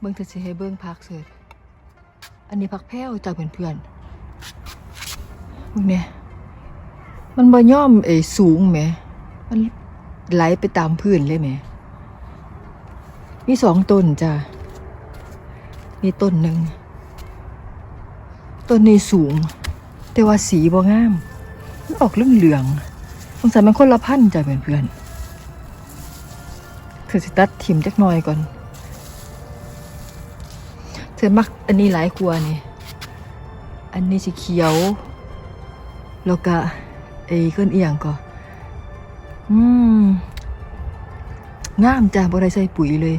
เบิ่งเธอสิให้เบิ่งพักเสิร์ชอันนี้พักแพ้วจากเพื่อนๆมึงเนี่ยมันบ่ย่อมเอยสูงแหม มันไหลไปตามพื้นเลยแหม มีสองต้นจ้ะมีต้นหนึ่ง ต้นนี้สูง แต่ว่าสีบ่งาม มันออกเรื่องเหลืองสงสัยมันคนละพันธุ์จ้ะเพื่อนๆเธอสิตัดทิมจักหน่อยก่อน เธอมักอันนี้หลายกว่านี่ อันนี้สีเขียว แล้วก็ไอ้เคลื่อนเอียงก็ อืมงามจ้ะบ่ได้ใส่ปุ๋ยเลย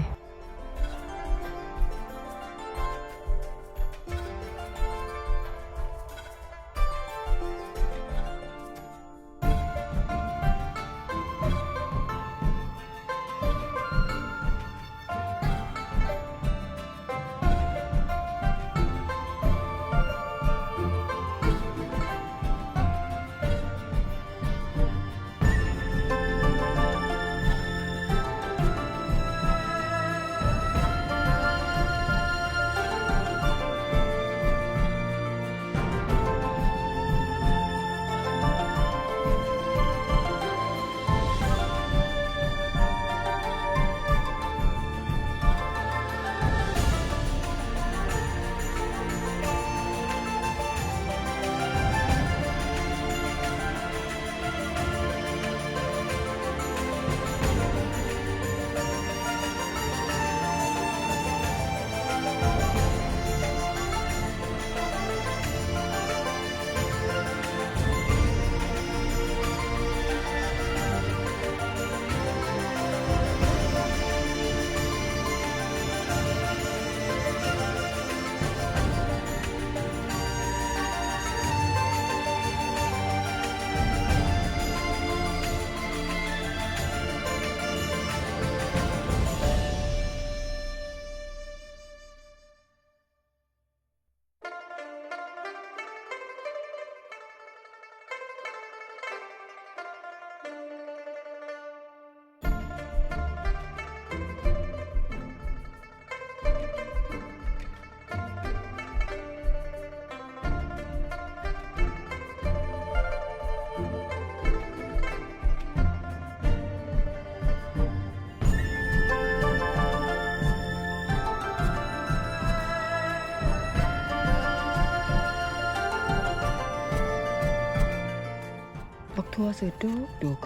ทั่วสือดุกดุก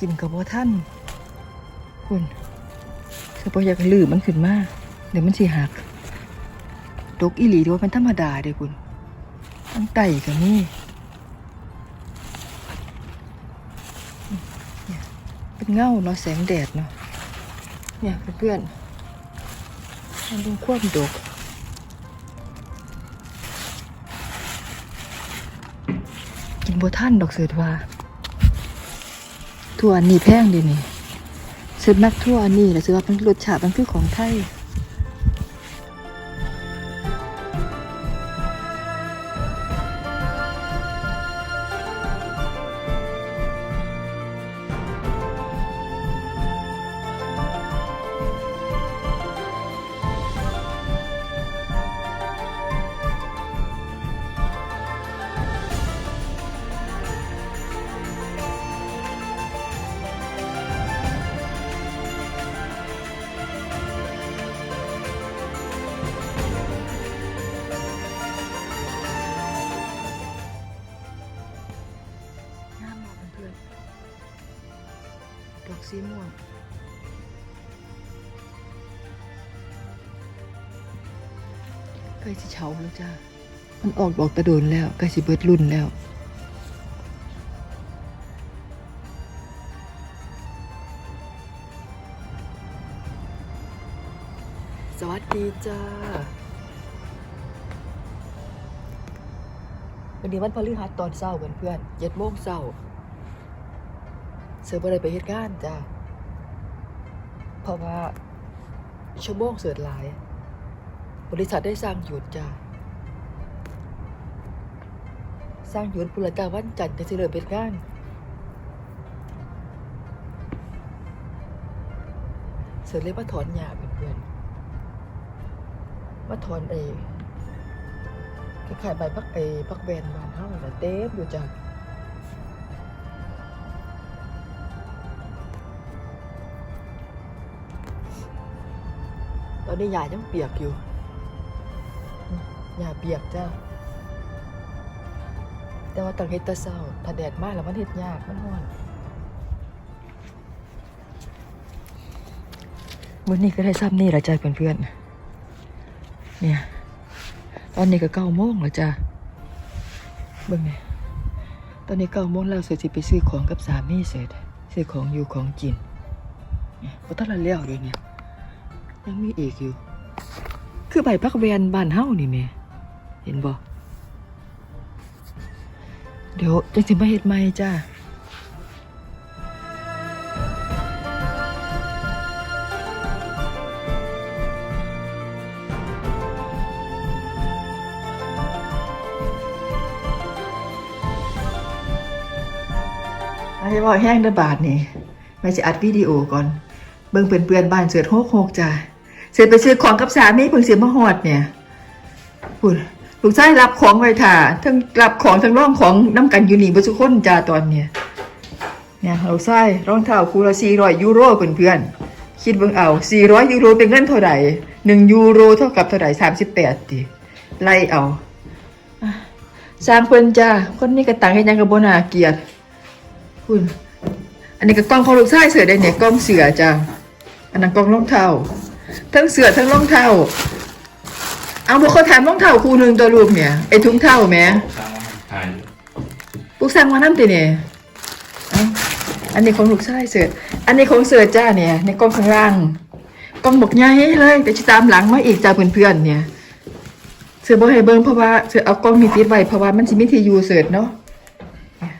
กินกับบ่ท่านคุณเสือบ่อยากลืมมันขึ้นมาเดี๋ยวมันสิหักดกอีหลีด้วยเป็นธรรมดาเด้คุณมันไต่กับนี่เป็นเงาเนาะแสงแดดเนาะเนี่ยเพื่อนๆมันเป็นควบดก บท่านดอกเสือว่าทั่วอันนี้แพงดีนี่เสือมักทั่วอันนี้แหละเสือว่าเป็นรสชาติมันคือของไทย สีม่วงใกล้สิเฉาแล้วจ้า มันออกดอกตะโดนแล้วใกล้สิเบิดรุ่นแล้วสวัสดีจ้า วันนี้วันพฤหัสตอนเช้าเพื่อนๆเจ็ดโมงเช้า เสือบ่ได้ไปเหตุการณ์จ้าเพราะว่าชั่วโมงเสือหลาย บริษัทได้สร้างหยุดจ้าสร้างหยุดพุรกาวันจันทร์จะสิเริ่มเป็นงานเสือเลยมาถอนหญ้าเพื่อนๆมาถอนเอคล้ายๆใบพักเอพักแวนบานเฮาน่เต็มอยู่จ้ะ ตอนนี้ยายังเปียกอยู่ยาเปียกจ้า แต่ว่าต้องเฮ็ดแตะเช้า ถ้าแดดมากแล้วมันเฮ็ดยากมันร้อนมื้อนี้ก็ได้ซ้ำนี่ละจ้ะเพื่อนๆ เนี่ย ตอนนี้ก็เก้าโมงแล้วจ้ะเบิ่งเนี่ยตอนนี้เก้าโมงแล้วเสร็จไปซื้อของกับสามีเสร็จซื้อของอยู่ของกินเนี่ยบ่ทันละแล้วเลยเนี่ย ยังมีอีกอยู่ คือใบพักแวนบ้านเฮานี่แม่เห็นบ่เดี๋ยวจังสิมาเฮ็ดใหม่จ้าไอ้บ่แห้งเด้อบาทนี่แม่สิอัดวิดีโอก่อน เบิ่งเพื่อนๆบ้านเสือโฮกโฮกจ้า เสร็จไปซื้อของกับสามีเพิ่งเสียมาฮอดเนี่ยพูดลูกชายรับของไว้ถ่าทั้งรับของทั้งร่องของน้ำกันยูนีบ่ทุคนจ้าตอนเนี่ยเนี่ยลูกชายรองเท้าคูละ400ยูโรเพื่อนๆคิดเบิ่งเอา400ยูโรเป็นเงินเท่าไหร่1ยูโรเท่ากับเท่าไหร่38ติไล่เอาสร้างเพิ่นจ้าคนนี้ก็ตังเฮ็ดหยังก็บ่น่าเกียดคุณอันนี้ก็กล้องของลูกชายเสือได้เนี่ยกล้องเสือจ้ะอันนั้นกล้องรองเท้า ทั้งเสือทั้งรองเท้าเอาพวกเขาถามรองเท้าคู่หนึ่งตัวลูกเนี่ยไอ้ถุงเท้าแหม่สร้างมาถ่ายลูกสั่งมาน้ำตีเนี่ยอันนี้ของลูกชายเสืออันนี้ของเสือจ้าเนี่ยในกล้องข้างล่างกล้องบอกใหญ่เลยแต่จะตามหลังมาอีกจ้าเพื่อนๆเนี่ยเสือบอให้เบิ้งเพราะว่าเสือเอากล้องมีติดไว้เพราะว่ามันสิมีทียูเสือเนาะเนี่ย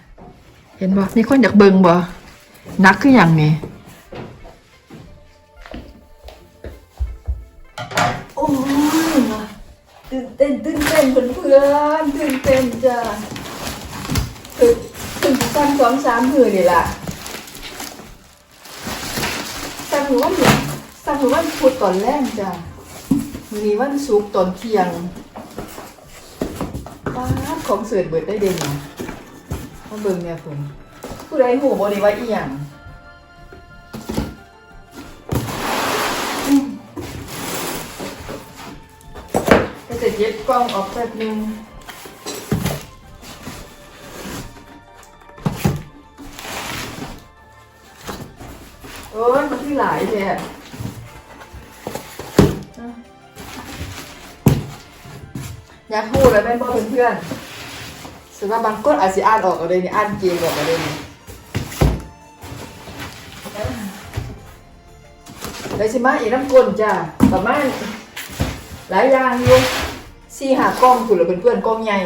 เห็นบ่มีคนอยากเบิ้งบ่นักคืออย่างนี้ ตื่นเต้นตื่นเต้นเพื่อนเพื่อนตื่นเต้นจ้ะถึงถึงสั่งสองสามมือนี่ล่ะสั่งหนูวันหนึ่งสั่งหนูวันพุธตอนแรกจ้ะมีวันศุกตอนเที่ยงป้าของเสือเบิดได้เด่นเนี่ยมาเบิ่งเนี่ยผมผู้ใดหูบ่ได้ว่าอีหยัง ล้องออกแป๊บนึงโอ้ยมันที่หลายแท้อยากพูดแล้วแม่นบ่เพื่อนๆสำหรับบางคนอาจจะอ่านออกก็ได้นี่อ่านเกมออกก็ได้นี่ได้สิมาอีน้ำกลนจ้ะประมาณหลายอย่างอยู่ สี่หากล้องคุณหรือเพื่อนๆกล้องใหญ่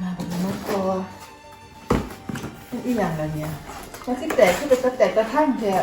มาแบบนี้ก็อีกอย่างอะไรเนี่ยมันสิแตกขึ้นไปก็แตกกระทั่งแท้